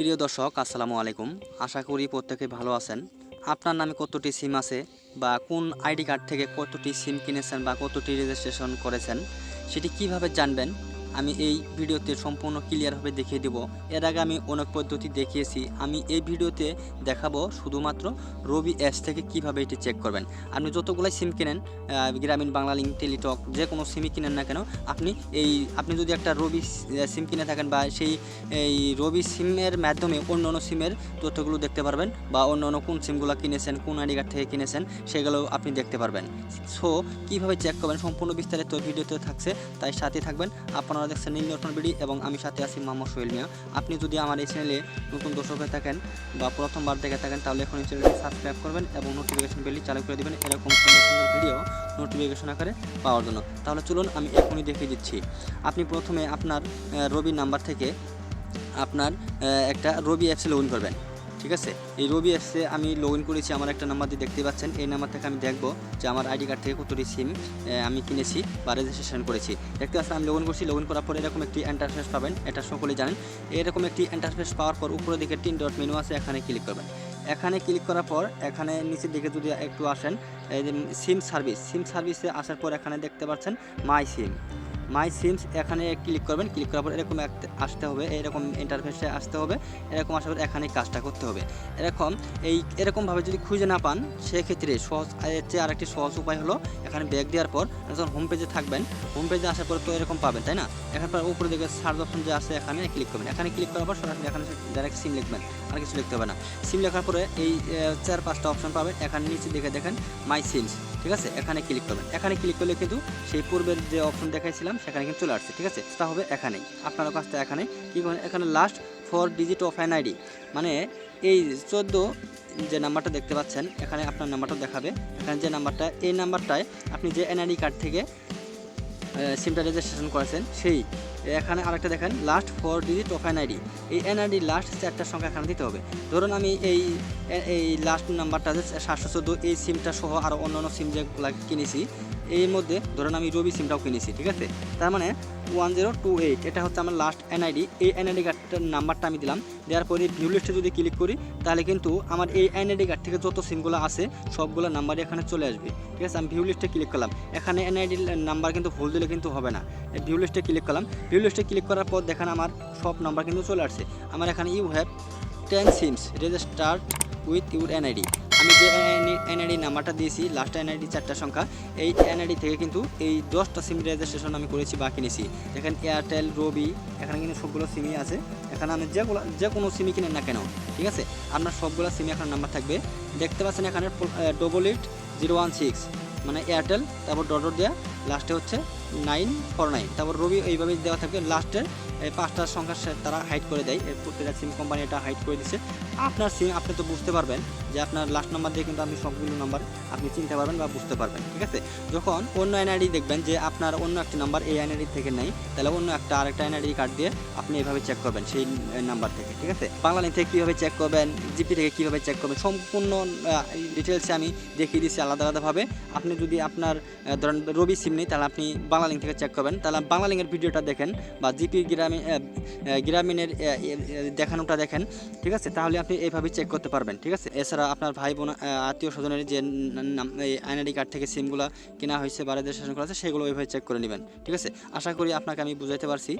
প্রিয় দর্শক, আসসালামু আলাইকুম। আশা করি প্রত্যেকে ভালো আছেন। আপনার নামে কতটি সিম আছে বা কোন আইডি কার্ড থেকে কতটি সিম কিনেছেন বা কতটি রেজিস্ট্রেশন করেছেন, সেটি কীভাবে জানবেন আমি এই ভিডিওতে সম্পূর্ণ ক্লিয়ারভাবে দেখিয়ে দেব। এর আগে আমি অনেক পদ্ধতি দেখিয়েছি। আমি এই ভিডিওতে দেখাবো শুধুমাত্র রবি অ্যাপস থেকে কীভাবে এটি চেক করবেন। আপনি যতগুলাই সিম কেনেন গ্রামীণ বাংলা লিঙ্ক টেলিটক যে কোনো সিমই কিনেন না কেন, আপনি এই, আপনি যদি একটা রবি সিম কিনে থাকেন বা সেই, এই রবি সিমের মাধ্যমে অন্য অন্য সিমের তথ্যগুলো দেখতে পারবেন বা অন্য অন্য কোন সিমগুলো কিনেছেন, কোন আইডি কার্ড থেকে কিনেছেন, সেগুলো আপনি দেখতে পারবেন। সো, কীভাবে চেক করবেন সম্পূর্ণ বিস্তারিত ভিডিওতে থাকছে, তাই সাথে থাকবেন। আপনারা দেখছেন নীল নতুন ভিডিও এবং আমি সাথে আছি মোহাম্মদ সোহেল মিয়া। আপনি যদি আমার এই চ্যানেলে নতুন দর্শক হয়ে থাকেন বা প্রথমবার দেখে থাকেন, তাহলে এখন এই চ্যানেলটি সাবস্ক্রাইব করবেন এবং নোটিফিকেশন বেলটি চালু করে দেবেন। এরকম সুন্দর সুন্দর ভিডিও নোটিফিকেশন আকারে পাওয়ার জন্য। তাহলে চলুন আমি এখনই দেখিয়ে দিচ্ছি। আপনি প্রথমে আপনার রবি নাম্বার থেকে আপনার একটা রবি অ্যাপসে লগ ইন করবেন। ঠিক আছে? এই রবি অ্যাপসে আমি লগ ইন করেছি, আমার একটা নাম্বার দিয়ে দেখতে পাচ্ছেন। এই নাম্বার থেকে আমি দেখব যে আমার আইডি কার্ড থেকে কতটি সিম আমি কিনেছি বা রেজিস্ট্রেশন করেছি। দেখতে পাচ্ছেন, আমি লগ ইন করছি। লগ ইন করার পর এরকম একটি ইন্টারফেস পাবেন, এটা সকলে জানেন। এরকম একটি ইন্টারফেস পাওয়ার পর উপরের দিকে তিন ডট মেনু আছে, এখানে ক্লিক করবেন। এখানে ক্লিক করার পর, এখানে নিচের দিকে যদি একটু আসেন সিম সার্ভিস সিম সার্ভিসে আসার পর এখানে দেখতে পাচ্ছেন মাই সিম মাই সিমস এখানে ক্লিক করবেন ক্লিক করার পর এরকম আসতে হবে, এরকম ইন্টারফেসে আসতে হবে, এরকম আসার পর এখানে কাজটা করতে হবে। এরকম, এই এরকমভাবে যদি খুঁজে না পান, সেক্ষেত্রে সহজ, এর চেয়ে আরেকটি সহজ উপায় হলো এখানে ব্যাক দেওয়ার পর যখন হোম পেজে থাকবেন হোম পেজে আসার পর তো এরকম পাবেন, তাই না? এখান পর উপরে দিকে সার্চ অপশন যে আছে এখানে ক্লিক করবেন। এখানে ক্লিক করার পর সরাসরি এখানে ডাইরেক্ট সিম লিখবেন, আর কিছু লিখতে হবে না। সিম লেখার পরে এই চার পাঁচটা অপশন পাবেন। এখানে নিচে দেখে দেখেন মাই সিমস ঠিক আছে? এখানে ক্লিক করবেন। এখানে ক্লিক করলে কিন্তু সেই পূর্বের যে অপশন দেখাইছিলাম, সেখানে কিন্তু চলে আসছে, ঠিক আছে? তা হবে এখানেই। আপনার কাছটা এখানে কী করবেন? এখানে last four digit of an ID মানে এই চোদ্দ যে নাম্বারটা দেখতে পাচ্ছেন, এখানে আপনার নাম্বারটা দেখাবে। এখানে যে নাম্বারটা এই নাম্বারটায় আপনি যে এনআইডি কার্ড থেকে সিমটা রেজিস্ট্রেশন করেছেন, সেই এখানে আরেকটা দেখেন last four digit of an ID এই এনআইডি লাস্ট চারটা সংখ্যা এখানে দিতে হবে। ধরুন আমি এই এই লাস্ট নাম্বারটা সাতশো চোদ্দ, এই সিমটা সহ আরও অন্য অন্য সিম যেগুলো কিনেছি, এর মধ্যে ধরুন আমি রবি সিমটাও কিনেছি, ঠিক আছে? তার মানে ওয়ান জিরো টু এইট এটা হচ্ছে আমার লাস্ট এনআইডি এই এনআইডি কার্ডটার নাম্বারটা আমি দিলাম, দেওয়ার পরে ভিউ লিস্টে যদি ক্লিক করি, তাহলে কিন্তু আমার এই এনআইডি কার্ড থেকে যত সিমগুলো আছে, সবগুলো নাম্বারই এখানে চলে আসবে। ঠিক আছে? আমি ভিউ লিস্টে ক্লিক করলাম। এখানে এনআইডি নাম্বার কিন্তু ভুল দিলে কিন্তু হবে না। ভিউ লিস্টে ক্লিক করলাম। ভিউ লিস্টে ক্লিক করার পর দেখেন আমার সব নাম্বার কিন্তু চলে আসছে। আমার এখানে you have ten SIMs registered with your NID আমি যে এনআইডি নাম্বারটা দিয়েছি লাস্ট এনআইডি চারটা সংখ্যা, এই এনআইডি থেকে কিন্তু এই দশটা সিম রেজিস্ট্রেশন আমি করেছি বা কিনেছি দেখেন এয়ারটেল রবি এখানে কিন্তু সবগুলো সিমই আছে। এখানে আমি যেগুলো যে কোনো সিমই কিনেন না কেন, ঠিক আছে? আপনার সবগুলো সিমে এখানে নাম্বার থাকবে। দেখতে পাচ্ছেন এখানে double eight zero one six মানে এয়ারটেল তারপর ডট দেওয়া লাস্টে হচ্ছে নাইন, ফোর নাইন। তারপর রবি এইভাবে দেওয়া থাকবে। লাস্টের এই পাঁচটা সংখ্যা তারা হাইড করে দেয়। প্রত্যেকটা সিম কোম্পানি এটা হাইড করে দিচ্ছে আপনার সিম আপনি তো বুঝতে পারবেন। যে আপনার লাস্ট নাম্বার দিয়ে কিন্তু আপনি সবগুলো নাম্বার আপনি চিনতে পারবেন বা বুঝতে পারবেন, ঠিক আছে? যখন অন্য এনআইডি দেখবেন যে আপনার অন্য একটি নাম্বার এই এনআইডি থেকে নেই, তাহলে অন্য একটা আরেকটা এনআইডি কার্ড দিয়ে আপনি এভাবে চেক করবেন সেই নাম্বার থেকে, ঠিক আছে? বাংলা লিঙ্ক থেকে কীভাবে চেক করবেন জিপি থেকে কীভাবে চেক করবেন, সম্পূর্ণ ডিটেলসে আমি দেখিয়ে দিচ্ছি আলাদা আলাদাভাবে। আপনি যদি আপনার ধরেন রবি সিম নেই, তাহলে আপনি বাংলা লিঙ্ক থেকে চেক করবেন। তাহলে বাংলা লিঙ্কের ভিডিওটা দেখেন বা জিপি গ্রামীণ গ্রামীণের দেখানোটা দেখেন, ঠিক আছে? তাহলে আপনি এইভাবে চেক করতে পারবেন, ঠিক আছে? এছাড়া আপনার ভাই বোন আত্মীয় স্বজনের যে আইডি কার্ড থেকে সিমগুলো কেনা হয়েছে বা রেজিস্ট্রেশন করা আছে, সেগুলো ওইভাবে চেক করে নেবেন, ঠিক আছে? আশা করি আপনাকে আমি বুঝাইতে পারছি।